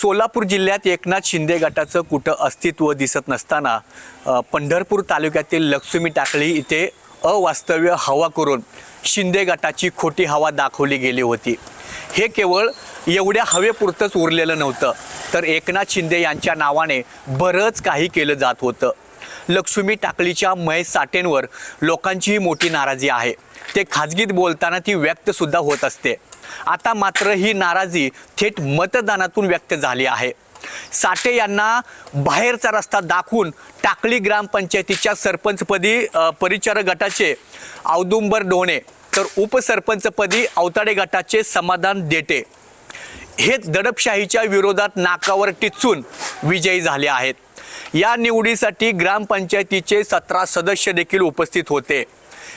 सोलापूर जिल्ह्यात एकनाथ शिंदे गटाचं कुठं अस्तित्व दिसत नसताना पंढरपूर तालुक्यातील लक्ष्मी टाकळी इथे अवास्तव्य हवा करून शिंदे गटाची खोटी हवा दाखवली गेली होती. हे केवळ एवढ्या हवेपुरतंच उरलेलं नव्हतं तर एकनाथ शिंदे यांच्या नावाने बरंच काही केलं जात होतं. लक्ष्मी टाकळीच्या महेश साठेंवर लोकांचीही मोठी नाराजी आहे. ते खाजगीत बोलताना ती व्यक्त सुद्धा होत असते. आता मात्र ही नाराजी थेट मतदानातून व्यक्त झाली आहे. साठे यांना बाहेरचा रस्ता दाखवून टाकळी ग्रामपंचायतीच्या सरपंचपदी परिचारक गटाचे औदुंबर डोणे तर उपसरपंचपदी अवताडे गटाचे समाधान देटे. हे दडपशाहीच्या विरोधात नाकावर टिचून विजयी झाले आहेत. या निवडीसाठी ग्रामपंचायतीचे सतरा सदस्य देखील उपस्थित होते.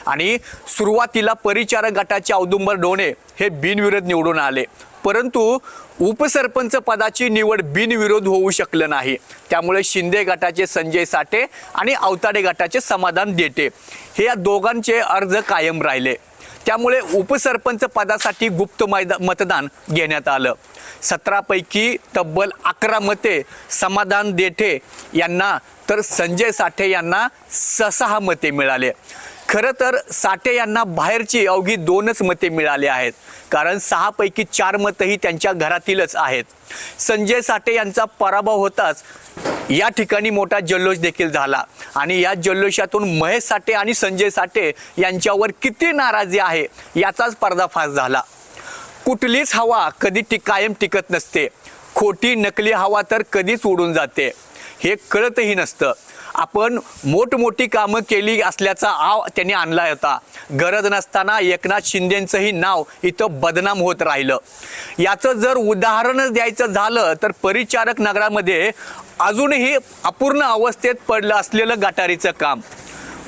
आणि सुरुवातीला परिचारक गटाचे औदुंबर डोणे हे बिनविरोध निवडून आले. परंतु उपसरपंच पदाची निवड बिनविरोध होऊ शकलं नाही. त्यामुळे शिंदे गटाचे संजय साठे आणि अवताडे गटाचे समाधान देते. हे या दोघांचे अर्ज कायम राहिले. त्यामुळे उपसरपंच पदासाठी गुप्त मैदा मतदान घेण्यात आलं. सतरापैकी तब्बल अकरा मते समाधान देठे यांना तर संजय साठे यांना सहा मते मिळाले. खरं तर साठे यांना बाहेरची अवघी दोनच मते मिळाली आहेत. कारण सहापैकी चार मतंही त्यांच्या घरातीलच आहेत. संजय साठे यांचा पराभव होताच या ठिकाणी मोठा जल्लोष देखील झाला. आणि या जल्लोषातून महेश साठे आणि संजय साठे यांच्यावर किती नाराजी आहे याचाच पर्दाफाश झाला. कुठलीच हवा कधी टी कायम टिकत नसते. खोटी नकली हवा तर कधीच उडून जाते. हे कळतही नसतं. आपण मोठमोठी कामं केली असल्याचा आव त्यांनी आणला होता. गरज नसताना एकनाथ शिंदेंचंही नाव इथं बदनाम होत राहिलं. याचं जर उदाहरणच द्यायचं झालं तर परिचारक नगरामध्ये अजूनही अपूर्ण अवस्थेत पडलं असलेलं गटारीचं काम.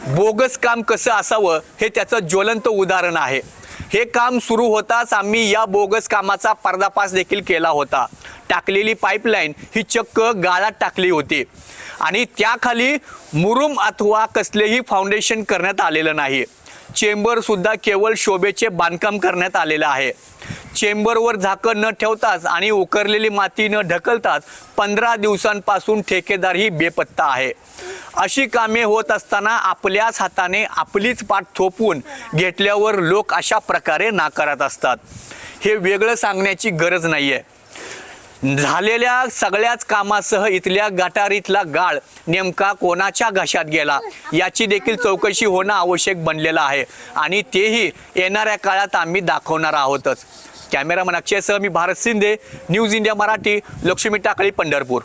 बोगस काम कसं असावं हे त्याचं ज्वलंत उदाहरण आहे. हे काम सुरू होताच आम्ही या बोगस कामाचा पर्दाफाश देखील केला होता. टाकलेली पाईपलाईन ही चक्क गाळात टाकली होती. आणि त्याखाली मुरुम अथवा कसलेही फाउंडेशन करण्यात आलेलं नाही. चेंबरसुद्धा केवळ शोभेचे बांधकाम करण्यात आलेलं आहे. चेंबरवर झाकण न ठेवताच आणि उकरलेली माती न ढकलताच पंधरा दिवसांपासून ठेकेदार ही बेपत्ता आहे. अशी कामे होत असताना आपल्याच हाताने आपलीच पाठ थोपवून घेतल्यावर लोक अशा प्रकारे नाकारत असतात. हे वेगळं सांगण्याची गरज नाही आहे झालेल्या सगळ्याच कामासह इथल्या गटारीतला गाळ नेमका कोणाच्या घशात गेला? याची देखील चौकशी होणं आवश्यक बनलेलं आहे आणि तेही येणाऱ्या काळात आम्ही दाखवणार आहोतच. कॅमेरामन अक्षयसह मी भारत शिंदे न्यूज इंडिया मराठी लक्ष्मी टाकळी पंढरपूर.